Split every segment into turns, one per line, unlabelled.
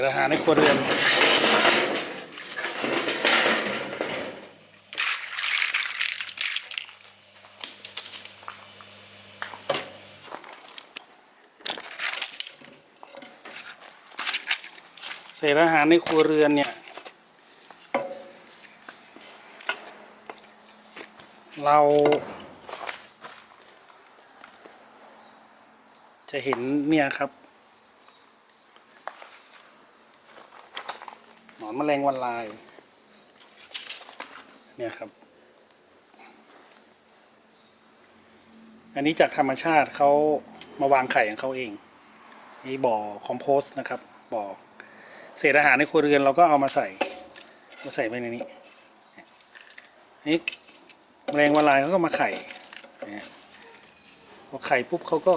ษอาหารในครัวเรือนเศษอาหารในครัวเรือนเนี่ย เราจะเห็นเนี่ยครับ หนอนแมลงวันลาย เนี่ยครับ อันนี้จากธรรมชาติเขามาวางไข่ของเขาเอง นี่บ่อคอมโพสต์นะครับ บ่อเศษอาหารในครัวเรือนเราก็เอามาใส่ มาใส่ไปในนี้ นี่แมลงวันลายเขาก็มาไข่นะพอไข่ปุ๊บเขาก็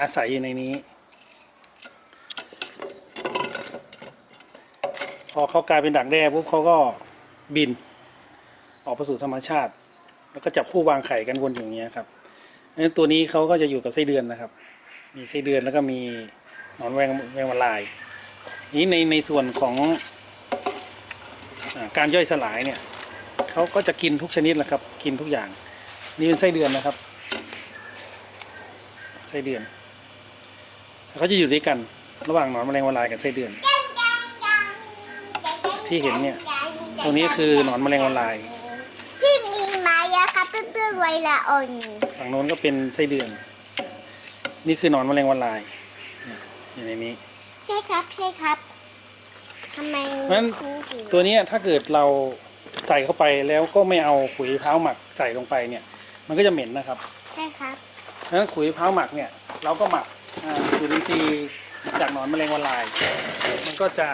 อาศัยอยู่ในนี้ พอเขากลายเป็นดักแด้ปุ๊บเขาก็บิน ออกไปสู่ธรรมชาติ แล้วก็จับคู่วางไข่กันวนอย่างเงี้ยครับนั้นตัวนี้เขาก็จะอยู่กับไส้เดือนนะครับ มีไส้เดือนแล้วก็มีหนอนแวงแวงวันลาย นี้ในในส่วนของอการย่อยสลายเนี่ยเขาก็จะกินทุกชนิดแหละครับ กินทุกอย่าง นี่เป็นไส้เดือนนะครับ ไส้เดือนเขาจะอยู่ด้วยกันระหว่างหนอนแมลงวันลายกับไส้เดือน ที่เห็นเนี่ย ตรงนี้คือหนอนแมลงวันลาย
ที่มีไม้อะครับเพื่อนๆไวละอ่อน
ฝั่งโน้นก็เป็นไส้เดือน นี่คือหนอนแมลงวันลายเนี่ยอยู่ในนี้
ใช่ครับใช่ครับทำไม
เพราะฉะนั้นตัวเนี้ยถ้าเกิดเราใส่เข้าไปแล้วก็ไม่เอาขุยมะพร้าวหมักใส่ลงไปเนี่ย มันก็จะเหม็นนะครับ
ใช่ครับ
เพราะฉะนั้นขุยมะพร้าวหมักเนี่ย เราก็หมักอ่าจุลินทรีย์จากหนอนแมลงวันลาย มันก็จะ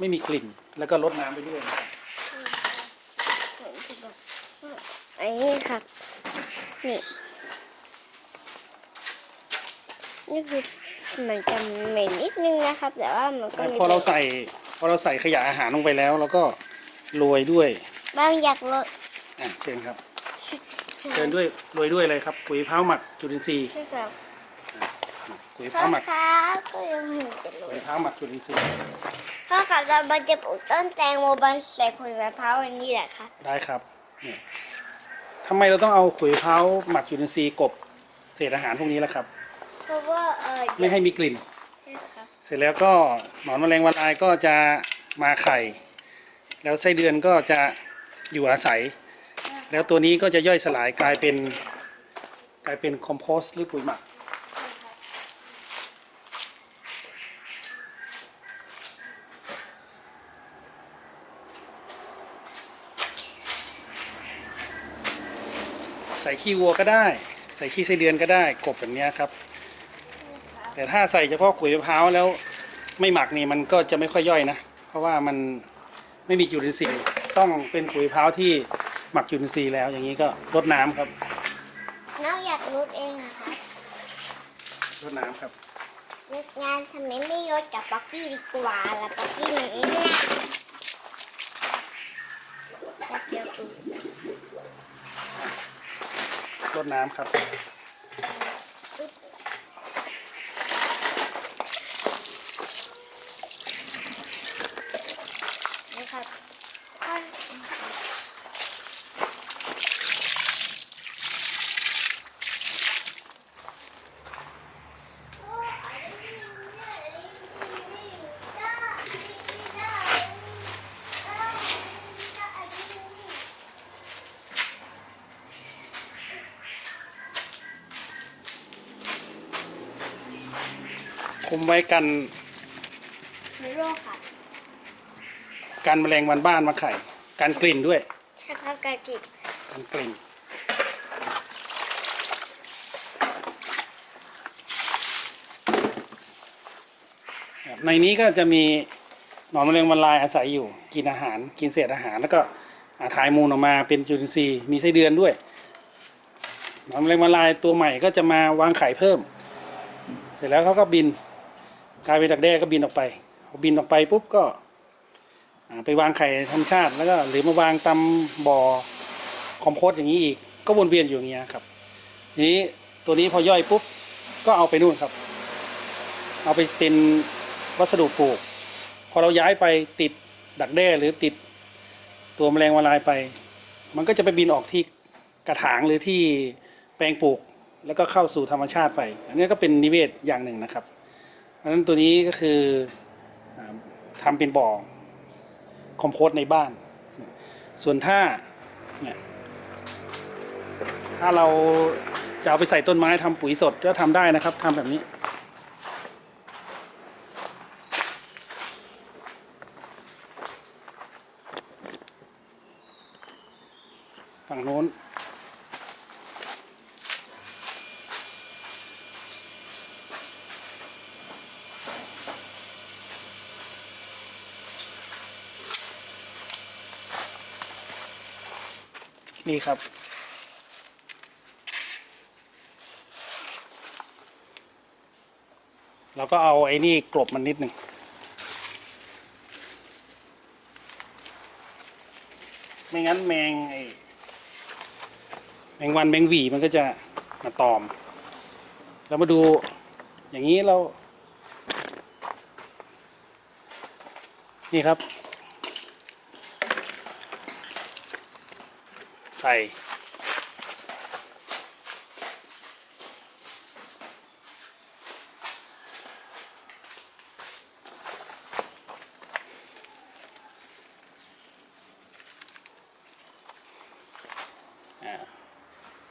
ไม่มีกลิ่น แล้วก็ลดน้ำไปด้วยนะครับ
อันนี้ครับ นี่ นี่คือมันจะเหม็นนิดนึงนะครับ แต่ว่ามันก็มี
พอเราใส่พอเราใส่ขยะอาหารลงไปแล้วเราก็โรยด้วย
บางอยากลด
อะเชิญครับเชิญด้วยโรยด้วยอะไรครับขุยมะพร้าวหมักจุลินทรีย์
ใช่ครับ
ขุยมะพ
พ่อ
ร้าวหมัก
ครับก็ยังเหมือนจะล
ขุย
ด
มะพร้าวหมักจุลินทรีย์
พ่อครับเราบันจะปลูกต้นแตงโมบันใส่ขุยมะพร้าวอันนี้แหละครับ
ได้ครับนี่ทำไมเราต้องเอาขุยมะพร้าวหมักจุลินทรีย์กบเศษอาหารพวกนี้ล่ะครับ
เพราะว่าเออ
ไม่ให้มีกลิ่น
ใช่ครับ
เสร็จแล้วก็หนอนแมลงวันลายก็จะมาไข่ แล้วไส้เดือนก็จะอยู่อาศัย แล้วตัวนี้ก็จะย่อยสลายกลายเป็น กลายเป็นคอมโพสต์หรือปุ๋ยหมัก ใส่ขี้วัวก็ได้ ใส่ขี้ไส้เดือนก็ได้กบแบบเนี้ยครับ แต่ถ้าใส่เฉพาะขุยมะพร้าวแล้วไม่หมักนี่มันก็จะไม่ค่อยย่อยนะ เพราะว่ามันไม่มีจุลินทรีย์ต้องเป็นขุยมะพร้าวที่หมักจุลินทรีย์แล้วอย่างนี้ก็รดน้ำครับ
น้องอยากลดเองอะครับ
รดน้ำครับ
นึกงานทำไมไม่ยศกับป๊อกกี้ดีกว่าล่ะป๊อกกี้หนึ่งเนี่ยแป๊บเดียวเอง
ร ต้น
น้ำครับ
คุมไว้กัน
มีโรคค่ะ
กันแมลงวันบ้านมาไข่กันกลิ่นด้วย
ใช่ครับการกิน
กันกลิ่น ในนี้ก็จะมีหนอนแมลงวันลายอาศัยอยู่ กินอาหารกินเศษอาหารแล้วก็อาถ่ายมูลออกมาเป็นจุลินทรีย์มีไส้เดือนด้วยหนอนแมลงวันลายตัวใหม่ก็จะมาวางไข่เพิ่ม เสร็จแล้วเขาก็บิน กลายเป็นดักแด้ก็บินออกไปพอบินออกไปปุ๊บก็ไปวางไข่ธรรมชาติแล้วก็หรือมาวางตามบ่อคอมโพสอย่างนี้อีก ก็วนเวียนอยู่อย่างเงี้ยครับทีนี้ตัวนี้พอย่อยปุ๊บก็เอาไปนู่นครับเเอาไปเป็นวัสดุปลูก พอเราย้ายไปติดดักแด้หรือติดตัวแมลงวันลายไป มันก็จะไปบินออกที่กระถางหรือที่แปลงปลูก แล้วก็เข้าสู่ธรรมชาติไป อันนี้ก็เป็นนิเวศอย่างหนึ่งนะครับ เพราะนั้นตัวนี้ก็คืออาทำเป็นบ่อคอมโพสต์ในบ้าน ส่วนถ้าเนี่ยถ้าเราจะเอาไปใส่ต้นไม้ทำปุ๋ยสดก็ทำได้นะครับทำแบบนี้ฝั่งโน้น นี่ครับ เราก็เอาไอ้นี่กลบมันนิดหนึ่งไม่งั้นแมงไอ้แมงวันแมงหวีมันก็จะมาตอม เรามาดูอย่างนี้เรา นี่ครับ ใส่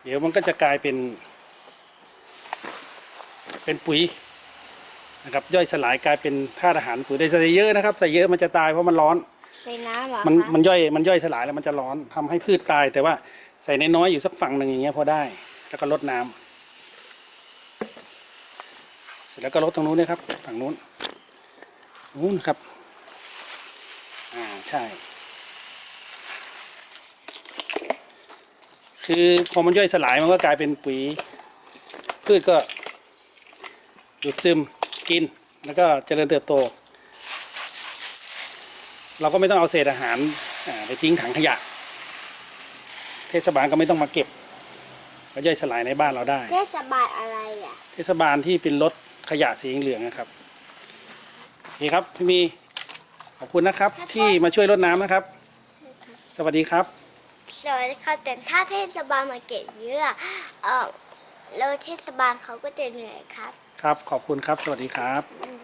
เดี๋ยวมันก็จะกลายเป็น เป็นปุ๋ยนะครับย่อยสลายกลายเป็นธาตุอาหารปุ๋ยได้ใส่เยอะนะครับใส่เยอะมันจะตายเพราะมันร้อน
ในน้ำเหรอ
มันมันย่อยมันย่อยสลายแล้วมันจะร้อนทำให้พืชตาย แต่ว่าใส่น้อยๆอยู่สักฝั่งหนึ่งอย่างเงี้ยพอได้ แล้วก็ลดน้ำเสร็จแล้วก็ลดตรงนู้นด้วยครับฝั่งนู้นนู้นครับ อ่าใช่ คือพอมันย่อยสลายมันก็กลายเป็นปุ๋ย พืชก็ดูดซึมกินแล้วก็เจริญเติบโต เราก็ไม่ต้องเอาเศษอาหารอ่าไปทิ้งถังขยะ เทศบาลก็ไม่ต้องมาเก็บก็ย่อยสลายในบ้านเราได้
เทศบาลอะไรอะ
เทศบาลที่เป็นรถขยะสีเหลืองนะครับนี่ครับพี่มีขอบคุณนะครับ ที่มาช่วยรดน้ำนะครับ สวัสดีครับ
สวัสดีครับแต่ถ้าเทศบาลมาเก็บเยอะเออแล้วเทศบาลเขาก็จะเหนื่อยครับ
ครับขอบคุณครับ สวัสดีครับ
อืม